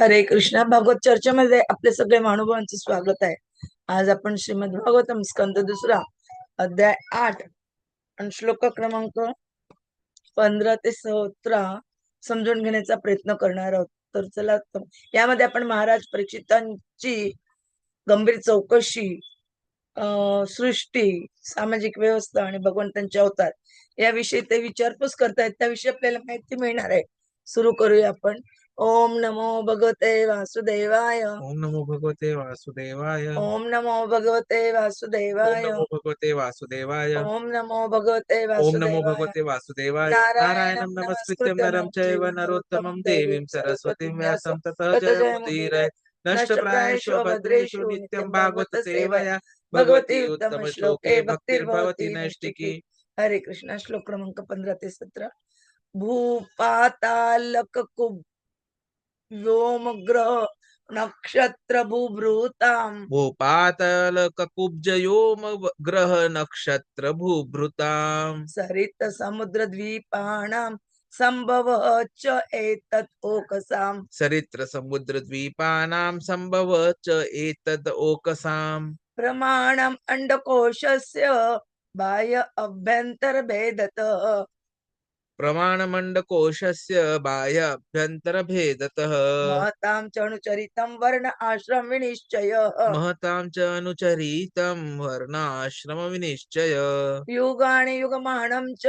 हरे कृष्णा. भागवत चर्चेमध्ये आपले सगळे महानुभावांचे स्वागत आहे. आज आपण श्रीमद भागवतम स्कंद दुसरा अध्याय आठ आणि श्लोक क्रमांक पंधरा ते सतरा समजून घेण्याचा प्रयत्न करणार आहोत. तर चला यामध्ये आपण महाराज परीक्षितांची गंभीर चौकशी सृष्टी सामाजिक व्यवस्था आणि भगवंतांचे अवतार याविषयी ते विचारपूस करतायत. त्याविषयी आपल्याला माहिती मिळणार आहे. सुरू करूया आपण. ओम नमो भगवते वासुदेवाय। ओम नमो भगवते वासुदेवाय। ओम नमो भगवते ओम वासुदेवाय। नमो भगवते वासुदेवाय। ओम नमो भगवते ओम नमो भगवते वासुदेवाय। नारायणं नमस्कृत्यं नरं चैव नरोत्तमं देवीं सरस्वतीं व्यासं ततः जयमुदीरय नष्टप्रायेषु अभद्रेषु नित्यं भागवत सेवया। भगवती उत्तम श्लोके भक्तिर्भवती नैष्टिकी हरे कृष्णा श्लोक क्रमांक पंधरा ते सतरा। भूपातालक कुब व्योमग्रह नक्षत्र भूभृताम भूपातल ककुब्जयोम ग्रह नक्षत्र भूभृताम् सरित समुद्र द्वीपाणाम संभव च एतत् ओकसाम सरित्र समुद्र द्वीपानां संभव च एतद् ओकसाम् प्रमाणम अंडकोशस्य बाह्य अभ्यंतर भेदत प्रमाणमण्डकोशस्य बाह्य अभ्यन्तरभेदतः महतां च अनुचरितं वर्ण आश्रम विनिश्चय। महतां च अनुचरितं वर्णाश्रमविनिश्चय। युगाणि युगमानं च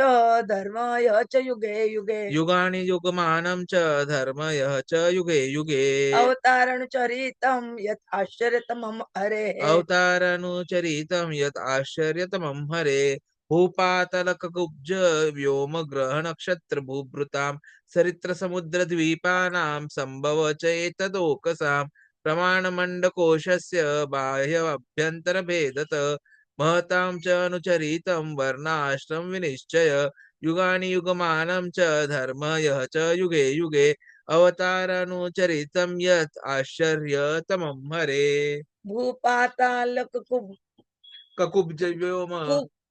धर्माय च युगे युगे। युगानि युगमानं च धर्मयः च युगे युगे। अवतारणुचरितं यत् आश्चर्यतमं हरे। अवतारनुचरितं यत् आश्चर्यतमं हरे। भूपातलककुब्ज व्योमग्रह नक्षत्र भूभृतां सरित्र समुद्र द्वीपानां संभव च एतदोकसां प्रमाणमण्डकोशस्य बाह्य अभ्यन्तरभेदत महतां च अनुचरितं वर्णाश्रम विनिश्चय युगानि युगमानं च धर्मयः च युगे युगे अवतारनुचरितं यत् आश्चर्यतमं हरे। ककुब्ज व्योम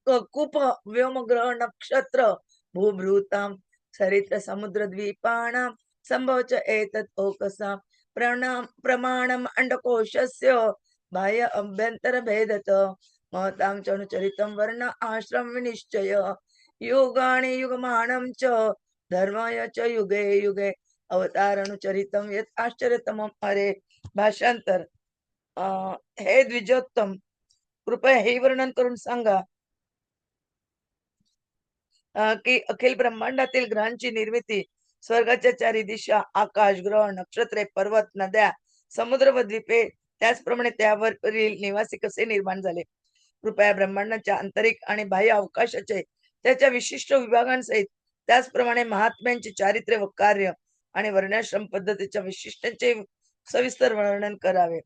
कुप व्योमग्रह नक्षत्र भूभृतां सरित्र समुद्र द्वीपाणां संभव च एतत् ओकसां प्रणाम प्रमाणम् अंडकोशस्य बाह्य अभ्यन्तर भेदत महतां च अनुचरितं वर्ण आश्रम विनिश्चय युगाणि युगमानं च धर्माय च युगे युगे अवतारणुचरितं यत् आश्चर्यतमं अरे भाषांतर अं, हे द्विजोत्तम कृपया हे वर्णन करून सांगा की अखिल ब्रह्मांडातील ग्रहांची निर्मिती स्वर्गाच्या चारी दिशा आकाश ग्रह नक्षत्रे पर्वत नद्या समुद्र व द्वीपे त्याचप्रमाणे त्यावरील निवासी कसे निर्माण झाले? कृपया ब्रह्मांडाच्या आंतरिक आणि बाह्य अवकाशाचे त्याच्या विशिष्ट विभागांसहित त्याचप्रमाणे महात्म्यांचे चारित्र्य व कार्य आणि वर्णाश्रम पद्धतीच्या विशिष्टांचे सविस्तर वर्णन करावे.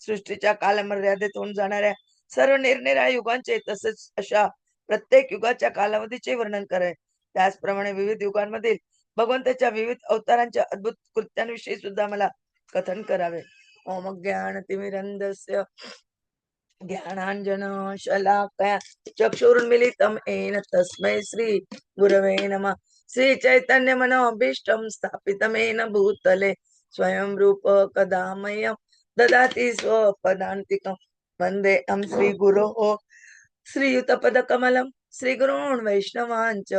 सृष्टीच्या कालमर्यादेत होऊन जाणाऱ्या सर्व निरनिराळ्या युगांचे तसेच अशा प्रत्येक युगाच्या कालावधीचे वर्णन करावे त्याचप्रमाणे विविध युगांमधील भगवंताच्या विविध अवतारांच्या अद्भुत कृत्यांविषयी सुद्धा मला कथन करावे. ओम ज्ञान तिमिरंदस्य ज्ञानांजन शलाकया चक्षुर्मिलितम येन तस्मै श्री गुरवे नमः. श्री चैतन्य मनोभीष्टम स्थापितमेन भूतले स्वयं रूप कदा मह्यं ददाति स्वपदान्तिकं. श्री श्रीगुरोः श्रीयुतपदकमलं श्रीगुरून् वैष्णवाञ्च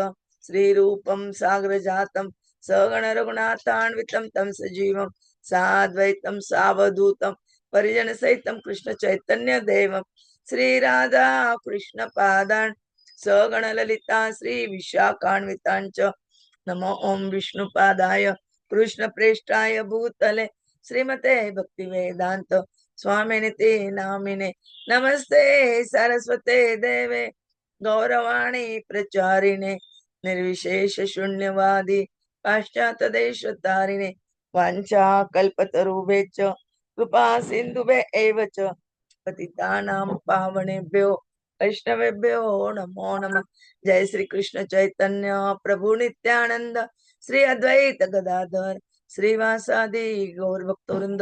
श्रीरूपं साग्रजातं सगणरघुनाथान्वितं तं सजीवं साद्वैतं सावधूतं परिजनसहितं कृष्णचैतन्यदेवं श्रीराधा कृष्णपादान् सगणललिता श्रीविशाखान्विताञ्च नमो ॐ विष्णुपादाय कृष्णप्रेष्ठाय भूतले श्रीमते भक्तिवेदान्त स्वामिनिते नामिने नमस्ते सरस्वते देवे गौरवाणी प्रचारिणे निर्विशेष शून्यवादी पाश्चात देश तारिणे वाञ्छा कल्पतरुभेच कृपा सिन्धुभे एव च पतितानां पावनेभ्यो वैष्णवेभ्यो नमो नमः जय श्री कृष्ण चैतन्य प्रभु नित्यानंद श्री अद्वैत गदाधर श्रीवासादि गौर भक्तवृंद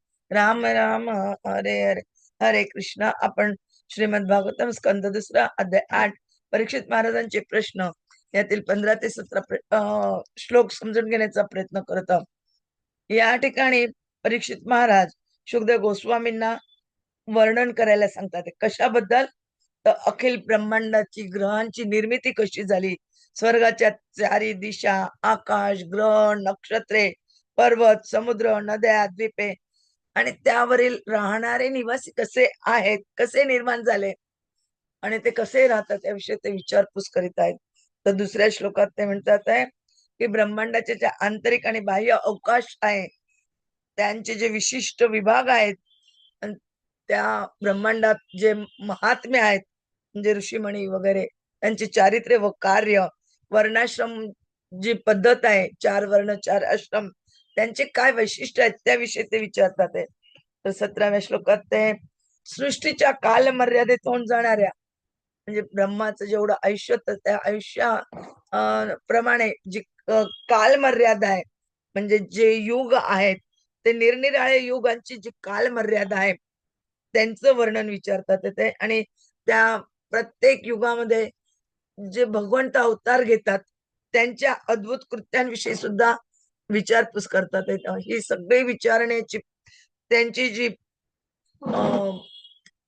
राम राम हरे हरे. हरे कृष्ण. आपण श्रीमद भागवतम स्कंद दुसरा अध्याय आठ. परीक्षित महाराजांचे प्रश्न. यातील पंधरा ते सतरा अं, श्लोक समजून घेण्याचा प्रयत्न करत या ठिकाणी परीक्षित महाराज सुखदेव गोस्वामींना वर्णन करायला सांगतात. कशाबद्दल? तर अखिल ब्रह्मांडाची ग्रहांची निर्मिती कशी झाली? स्वर्गाच्या चारी दिशा आकाश ग्रह नक्षत्रे पर्वत समुद्र नद्या द्वीपे आणि त्यावरील राहणारे निवासी कसे आहेत कसे निर्माण झाले आणि ते कसे राहतात याविषयी ते विचारपूस करीत आहेत. तर दुसऱ्या श्लोकात ते म्हणतात आहे की ब्रह्मांडाचे जे आंतरिक आणि बाह्य अवकाश आहे त्यांचे जे विशिष्ट विभाग आहेत त्या ब्रह्मांडात जे महात्म्य आहेत म्हणजे ऋषीमणी वगैरे त्यांचे चारित्र्य व कार्य वर्णाश्रम जी पद्धत आहे चार वर्ण चार आश्रम त्यांचे काय वैशिष्ट्य आहेत त्याविषयी ते विचारतात आहे तर सतराव्या श्लोकात ते सृष्टीच्या कालमर्यादेत होऊन जाणाऱ्या म्हणजे ब्रह्माचं जेवढं आयुष्य होतं त्या आयुष्या प्रमाणे जी कालमर्यादा आहे म्हणजे जे युग आहेत ते निरनिराळे युगांची जी कालमर्यादा आहे त्यांचं वर्णन विचारतात ते. आणि त्या प्रत्येक युगामध्ये जे भगवंत अवतार घेतात त्यांच्या अद्भुत कृत्यांविषयी सुद्धा विचारपूस करतात ही सगळी विचारण्याची त्यांची जी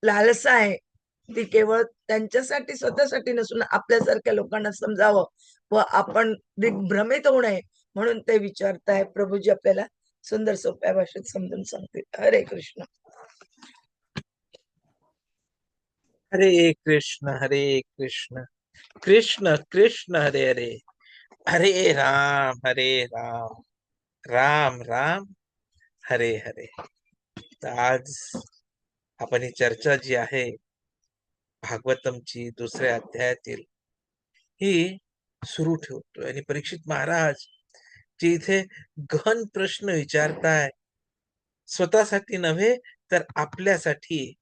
लालसा आहे ती केवळ त्यांच्यासाठी स्वतःसाठी नसून आपल्यासारख्या लोकांना समजावं व आपण दिग्भ्रमित होऊ नये म्हणून ते विचारताय. प्रभूजी आपल्याला सुंदर सोप्या भाषेत समजून सांगतील. हरे कृष्ण. हरे कृष्ण हरे कृष्ण. कृष्ण कृष्ण हरे हरे. हरे राम हरे राम. राम राम हरे हरे. तर आज आपण ही चर्चा जी आहे भागवतमची दुसऱ्या अध्यायातील ही सुरू ठेवतो आणि परीक्षित महाराज जे इथे गहन प्रश्न विचारताय स्वतःसाठी नव्हे तर आपल्यासाठी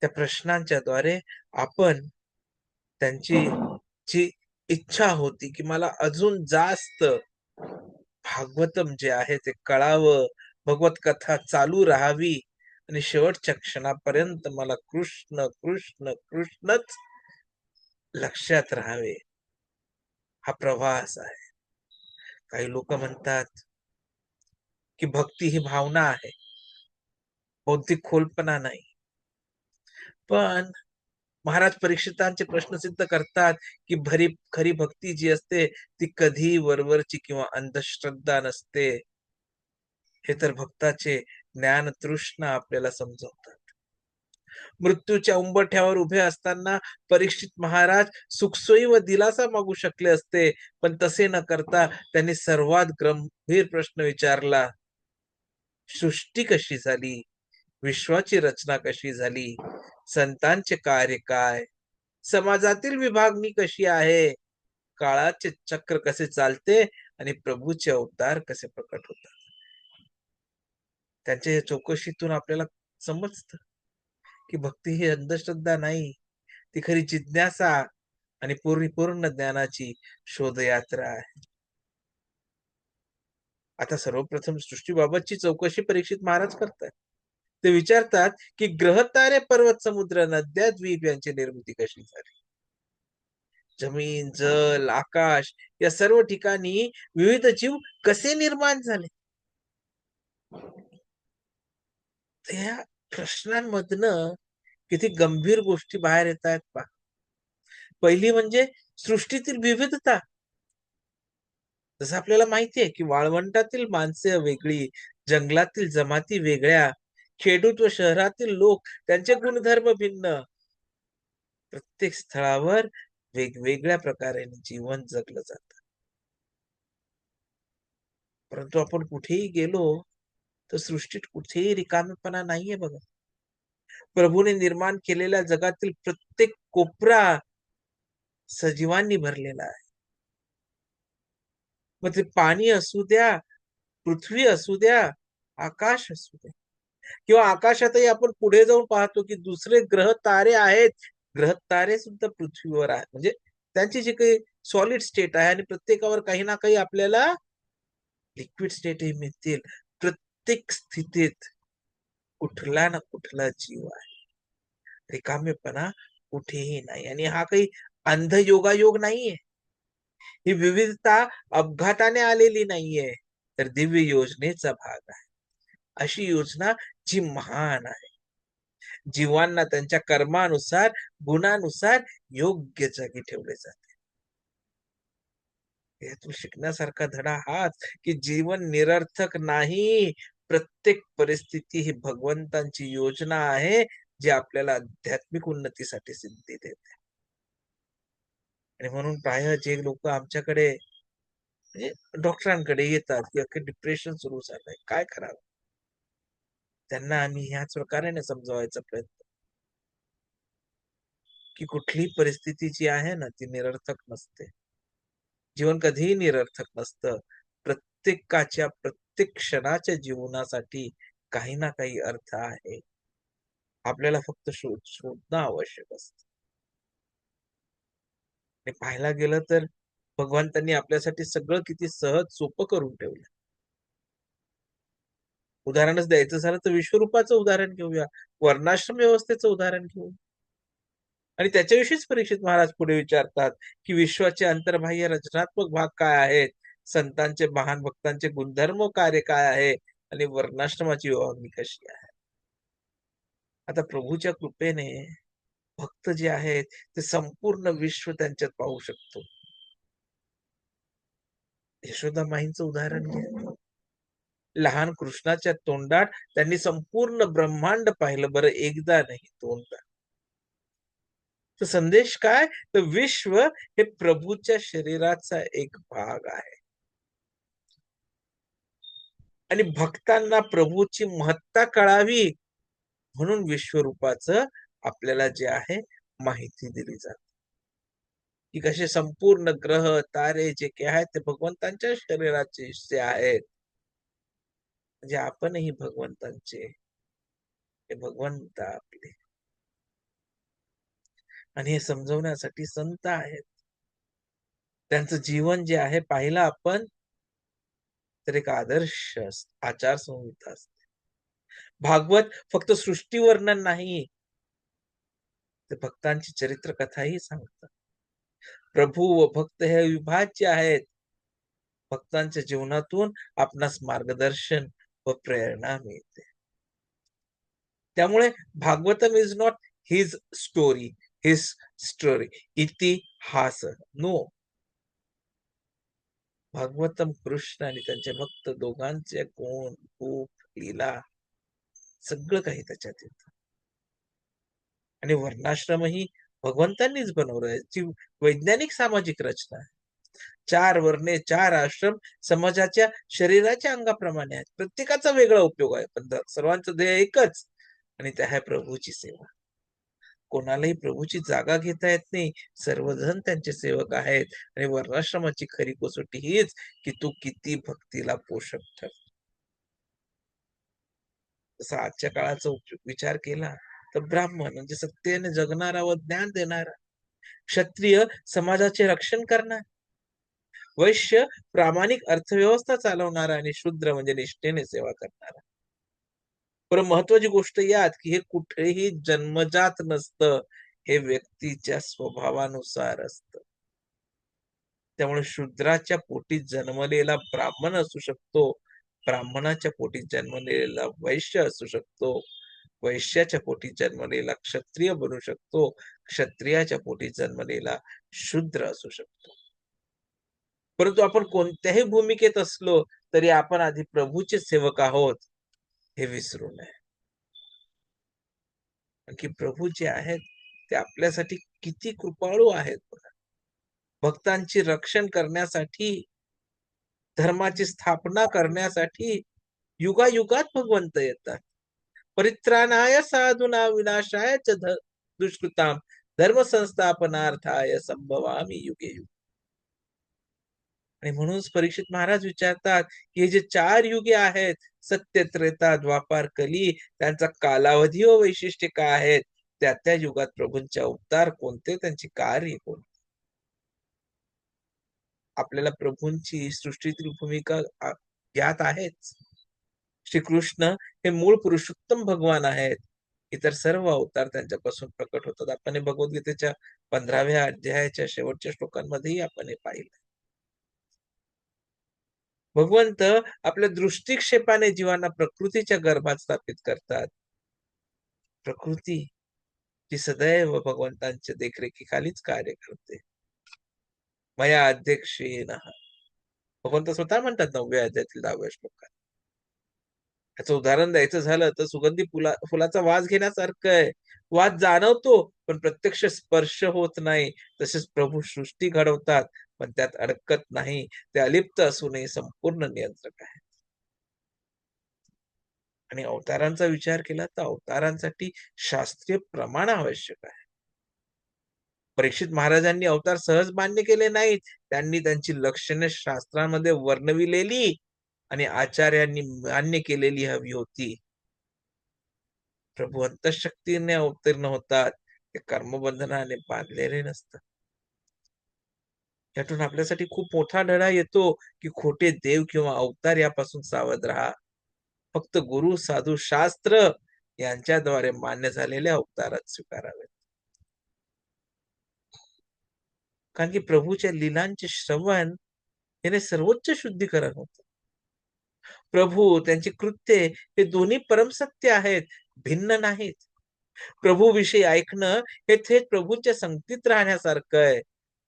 त्या प्रश्नांच्या द्वारे आपण त्यांची जी इच्छा होती की मला अजून जास्त भागवतम जे आहे ते कळावं भगवत कथा चालू राहावी आणि शेवटच्या क्षणापर्यंत मला कृष्ण कृष्ण कृष्णच लक्षात राहावे. हा प्रवास आहे. काही लोक म्हणतात की भक्ती ही भावना आहे. बौद्धिक खोलपणा नाही. पण महाराज परीक्षितांचे प्रश्न सिद्ध करतात की भरी खरी भक्ती जी असते ती कधी वरवरची किंवा अंधश्रद्धा नसते. हे तर भक्ताचे ज्ञान तृष्णा आपल्याला समजवतात. मृत्यूच्या उंबरठ्यावर उभे असताना परीक्षित महाराज सुखसोयी व दिलासा मागू शकले असते पण तसे न करता त्यांनी सर्वात गंभीर प्रश्न विचारला सृष्टी कशी झाली? विश्वाची रचना कशी झाली? संतांचे कार्य काय? समाजातील विभागणी कशी आहे? काळाचे चक्र कसे चालते आणि प्रभूचे अवतार कसे प्रकट होतात? त्यांच्या या चौकशीतून आपल्याला समजत की भक्ती ही अंधश्रद्धा नाही ती खरी जिज्ञासा आणि पूर्ण ज्ञानाची शोधयात्रा आहे. आता सर्वप्रथम सृष्टीबाबतची चौकशी परीक्षित महाराज करतात ते विचारतात की ग्रहतारे पर्वत समुद्र नद्या द्वीप यांची निर्मिती कशी झाली? जमीन जल आकाश या सर्व ठिकाणी विविध जीव कसे निर्माण झाले? त्या प्रश्नांमधनं किती गंभीर गोष्टी बाहेर येत आहेत पा पहिली म्हणजे सृष्टीतील विविधता. जसं आपल्याला माहिती आहे की वाळवंटातील माणसे वेगळी जंगलातील जमाती वेगळ्या खेडूत व शहरातील लोक त्यांचे गुणधर्म भिन्न. प्रत्येक स्थळावर वेगवेगळ्या प्रकारे जीवन जगलं जात. परंतु आपण कुठेही गेलो तर सृष्टीत कुठेही रिकामेपणा नाहीये बघा. प्रभूने निर्माण केलेल्या जगातील प्रत्येक कोपरा सजीवांनी भरलेला आहे. मग ते पाणी असू द्या पृथ्वी असू द्या आकाश असू द्या किंवा आकाशातही आपण पुढे जाऊन पाहतो की दुसरे ग्रह तारे आहेत. ग्रह तारे सुद्धा पृथ्वीवर आहेत. म्हणजे त्यांची जी काही सॉलिड स्टेट आहे आणि प्रत्येकावर काही ना काही आपल्याला लिक्विड स्टेटही मिळतील. प्रत्येक स्थितीत कुठला ना कुठला जीव आहे. रिकामेपणा कुठेही नाही. आणि हा काही अंध योगायोग नाहीये. ही विविधता अपघाताने आलेली नाहीये. तर दिव्य योजनेचा भाग आहे. अशी योजना जी महान आहे. जीवांना त्यांच्या कर्मानुसार गुणानुसार योग्य जागी ठेवले जाते. यातून शिकण्यासारखा धडा हाच की जीवन निरर्थक नाही. प्रत्येक परिस्थिती ही भगवंतांची योजना आहे जी आपल्याला आध्यात्मिक उन्नतीसाठी सिद्धी देते. आणि म्हणून प्राय जे लोक आमच्याकडे म्हणजे डॉक्टरांकडे येतात की डिप्रेशन सुरू झालंय काय करावं? त्यांना आम्ही ह्याच प्रकारे समजावायचा प्रयत्न. की कुठली परिस्थिती जी आहे ना ती निरर्थक नसते. जीवन कधीही निरर्थक नसतं. प्रत्येकाच्या प्रत्येक क्षणाच्या जीवनासाठी काही ना काही अर्थ आहे. आपल्याला फक्त शोध शोधणं आवश्यक असत. पाहायला गेलं तर भगवंतांनी आपल्यासाठी सगळं किती सहज सोपं करून ठेवलं. उदाहरणच द्यायचं झालं तर विश्वरूपाचं उदाहरण घेऊया. वर्णाश्रम व्यवस्थेचं उदाहरण घेऊ. आणि त्याच्याविषयीच परीक्षित महाराज पुढे विचारतात की विश्वाचे अंतर्बाह्य रचनात्मक भाग काय आहेत? संतांचे महान भक्तांचे गुणधर्म कार्य काय आहे? आणि वर्णाश्रमाची विभागणी कशी आहे? आता प्रभूच्या कृपेने भक्त जे आहेत ते संपूर्ण विश्व त्यांच्यात पाहू शकतो. यशोदा माईंचं उदाहरण घ्या. लहान कृष्णाच्या तोंडात त्यांनी संपूर्ण ब्रह्मांड पाहिलं. बरं एकदा नाही दोनदा. तर संदेश काय? तर विश्व हे प्रभूच्या शरीराचा एक भाग आहे. आणि भक्तांना प्रभूची महत्ता कळावी म्हणून विश्वरूपाचं आपल्याला जे आहे माहिती दिली जाते. की कसे संपूर्ण ग्रह तारे जे काही आहेत ते भगवंतांच्या शरीराचे हिस्से आहेत म्हणजे आपणही भगवंतांचे हे भगवंत आपले. आणि हे समजवण्यासाठी संत आहेत. त्यांचं जीवन जे आहे पाहिलं आपण तर एक आदर्श आचारसंहिता असते. भागवत फक्त सृष्टी वर्णन नाही ते भक्तांची चरित्र कथाही सांगतात. प्रभू व भक्त हे विभाज्य आहेत. भक्तांच्या जीवनातून आपणास मार्गदर्शन व प्रेरणा मिळते. त्यामुळे Bhagavatam is not his story his story इतिहास. नो भागवतम कृष्ण आणि त्यांचे भक्त दोघांचे गुण रूप लीला सगळं काही त्याच्यात येत. आणि वर्णाश्रमही भगवंतांनीच बनवलंय ती वैज्ञानिक सामाजिक रचना आहे. चार वर्णे चार आश्रम समाजाच्या शरीराच्या अंगाप्रमाणे आहेत. प्रत्येकाचा वेगळा उपयोग आहे पण सर्वांचं ध्येय एकच आणि त्या आहे प्रभूची सेवा. कोणालाही प्रभूची जागा घेता येत नाही सर्वजण त्यांचे सेवक आहेत आणि वर्णाश्रमाची खरी कसोटी हीच की तू किती भक्तीला पोषक ठर. जसा आजच्या काळाचा विचार केला तर ब्राह्मण म्हणजे सत्तेने जगणारा व ज्ञान देणारा क्षत्रिय समाजाचे रक्षण करणार वैश्य प्रामाणिक अर्थव्यवस्था चालवणारा आणि शूद्र म्हणजे निष्ठेने सेवा करणारा. पण महत्वाची गोष्ट यात की हे कुठेही जन्मजात नसतं हे व्यक्तीच्या स्वभावानुसार असत. त्यामुळे शूद्राच्या पोटी जन्मलेला ब्राह्मण असू शकतो ब्राह्मणाच्या पोटी जन्मलेला वैश्य असू शकतो वैश्याच्या पोटी जन्मलेला क्षत्रिय बनू शकतो क्षत्रियाच्या पोटी जन्मलेला शूद्र असू शकतो. परंतु आपण कोणत्याही भूमिकेत असलो तरी आपण आधी प्रभूचे सेवक आहोत हे विसरू नये. की प्रभू जे आहेत ते आपल्यासाठी किती कृपाळू आहेत बघा. भक्तांची रक्षण करण्यासाठी धर्माची स्थापना करण्यासाठी युगायुगात भगवंत येतात. परित्राणाय साधुना विनाशाय च दुष्कृताम धर्म संस्थापनार्थाय संभवामी युगे युग. आणि म्हणूनच परीक्षित महाराज विचारतात की हे जे चार युगे आहेत सत्य त्रेता द्वापार कली त्यांचा कालावधी व वैशिष्ट्य काय आहेत? त्या त्या युगात प्रभूंचे अवतार कोणते? त्यांची कार्य कोणते आपल्याला प्रभूंची सृष्टीतील भूमिका ज्ञात आहेच. श्रीकृष्ण हे मूळ पुरुषोत्तम भगवान आहेत. इतर सर्व अवतार त्यांच्यापासून प्रकट होतात. आपण हे भगवद्गीतेच्या पंधराव्या अध्यायाच्या शेवटच्या श्लोकांमध्येही आपण हे पाहिलं. भगवंत आपल्या दृष्टिक्षेपाने जीवांना प्रकृतीच्या गर्भात स्थापित करतात. प्रकृती जी सदैव भगवंतांच्या देखरेखीखालीच कार्य करते. माया अध्यक्षेन भगवंत स्वतः म्हणतात नवव्या अध्यायातील दहाव्या श्लोकात. याचं उदाहरण द्यायचं झालं तर सुगंधी फुला फुलाचा वास घेण्यासारखं आहे. वास जाणवतो पण प्रत्यक्ष स्पर्श होत नाही. तसेच प्रभू सृष्टी घडवतात. पण त्यात अडकत नाही ते अलिप्त असूनही संपूर्ण नियंत्रक आहे. आणि अवतारांचा विचार केला तर अवतारांसाठी शास्त्रीय प्रमाण आवश्यक आहे. परीक्षित महाराजांनी अवतार सहज मान्य केले नाहीत. त्यांनी त्यांची लक्षणे शास्त्रांमध्ये वर्णविलेली आणि आचार्यांनी मान्य केलेली हवी होती. प्रभू अंतशक्तीने अवतीर्ण होतात. ते कर्मबंधनाने बांधलेले नसतात. यातून आपल्यासाठी खूप मोठा लढा येतो की खोटे देव किंवा अवतार यापासून सावध राहा. फक्त गुरु साधू शास्त्र यांच्याद्वारे मान्य झालेले अवतारात स्वीकारावेत. कारण की प्रभूच्या लिलांचे श्रवण याने सर्वोच्च शुद्धीकरण होत. प्रभू त्यांची कृत्ये हे दोन्ही परमसत्य आहेत भिन्न नाहीत. प्रभू विषयी ऐकणं हे थेट प्रभूंच्या संगतीत राहण्यासारखं आहे.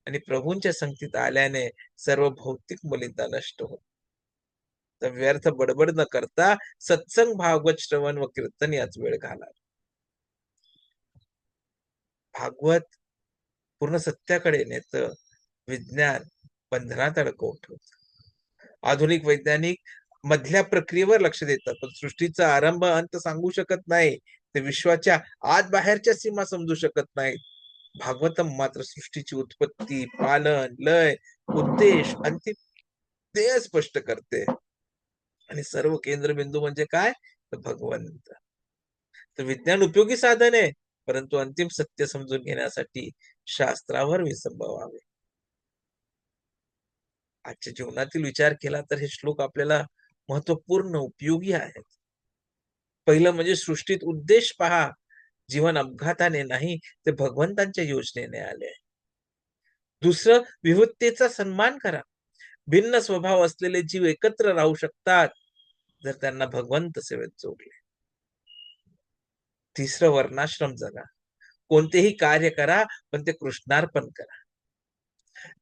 आणि प्रभूंच्या संगतीत आल्याने सर्व भौतिक मलिनता नष्ट होत. तर व्यर्थ बडबड न करता सत्संग भागवत श्रवण व कीर्तन याच वेळ घाला भागवत पूर्ण सत्याकडे नेत विज्ञान बंधनात अडकवून ठेवत. आधुनिक वैज्ञानिक मधल्या प्रक्रियेवर लक्ष देतात पण सृष्टीचा आरंभ अंत सांगू शकत नाही. ते विश्वाच्या आत बाहेरच्या सीमा समजू शकत नाहीत. भागवतम मात्र सृष्टीची उत्पत्ती पालन लय उद्देश अंतिम ते स्पष्ट करते. आणि सर्व केंद्रबिंदू म्हणजे काय? तर भगवंत. तर विज्ञान उपयोगी साधन आहे परंतु अंतिम सत्य समजून घेण्यासाठी शास्त्रावर विसंभवावे आजच्या जीवनातील विचार केला तर हे श्लोक आपल्याला महत्त्वपूर्ण उपयोगी आहेत. पहिलं म्हणजे सृष्टीत उद्देश पहा. जीवन अपघाताने नाही ते भगवंतांच्या योजनेने आले दुसरं विविधतेचा सन्मान करा. भिन्न स्वभाव असलेले जीव एकत्र राहू शकतात जर त्यांना भगवंत सेवेत जोडले. तिसरं वर्णाश्रम जगा. कोणतेही कार्य करा पण ते कृष्णार्पण करा.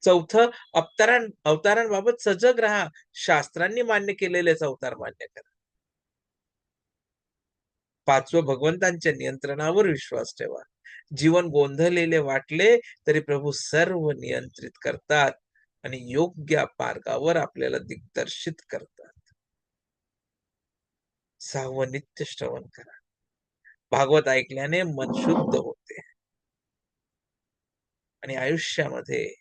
चौथं अवतारां अवतारांबाबत सजग राहा. शास्त्रांनी मान्य केलेलेच अवतार मान्य करा. पाचवं भगवंतांच्या नियंत्रणावर विश्वास ठेवा. जीवन गोंधळलेले वाटले तरी प्रभू सर्व नियंत्रित करतात आणि योग्य मार्गावर आपल्याला दिग्दर्शित करतात. सहावं नित्य श्रवण करा. भागवत ऐकल्याने मन शुद्ध होते. आणि आयुष्यामध्ये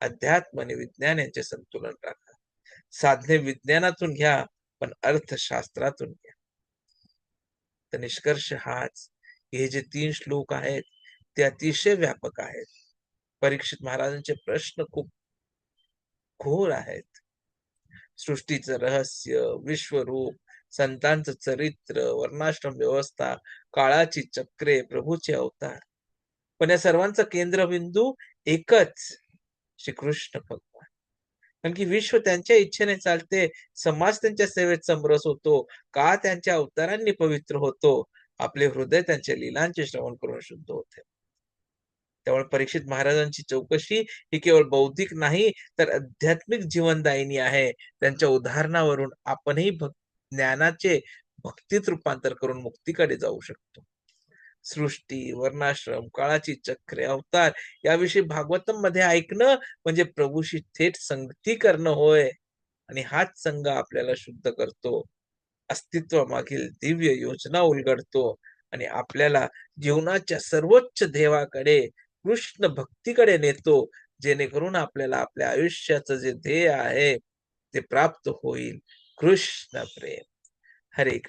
अध्यात्म आणि विज्ञान यांचे संतुलन राखा. साधने विज्ञानातून घ्या पण अर्थशास्त्रातून घ्या. तर निष्कर्ष हाच हे जे तीन श्लोक आहेत ते अतिशय व्यापक आहेत. परीक्षित महाराजांचे प्रश्न खूप घोर आहेत. सृष्टीचं रहस्य विश्वरूप संतांचं चरित्र वर्णाश्रम व्यवस्था काळाची चक्रे प्रभूचे अवतार. पण या सर्वांचा केंद्रबिंदू एकच श्रीकृष्ण भगवान. कारण की विश्व त्यांच्या इच्छेने चालते समाज त्यांच्या सेवेत समरस होतो का त्यांच्या अवतारांनी पवित्र होतो आपले हृदय त्यांच्या लिलांचे श्रवण करून शुद्ध होते. त्यामुळे परीक्षित महाराजांची चौकशी ही केवळ बौद्धिक नाही तर आध्यात्मिक जीवनदायिनी आहे. त्यांच्या उदाहरणावरून आपणही ज्ञानाचे भक्तीत रूपांतर करून मुक्तीकडे जाऊ शकतो. सृष्टी वर्णाश्रम काळाची चक्रे अवतार याविषयी भागवतममध्ये ऐकणं म्हणजे प्रभूशी थेट संगती करणं होय. आणि हाच संघ आपल्याला शुद्ध करतो. अस्तित्व मागील दिव्य योजना उलगडतो. आणि आपल्याला जीवनाच्या सर्वोच्च देवाकडे कृष्ण भक्तीकडे नेतो. जेणेकरून आपल्याला आपल्या आयुष्याचं जे ध्येय आहे ते प्राप्त होईल. कृष्ण प्रेम. हरे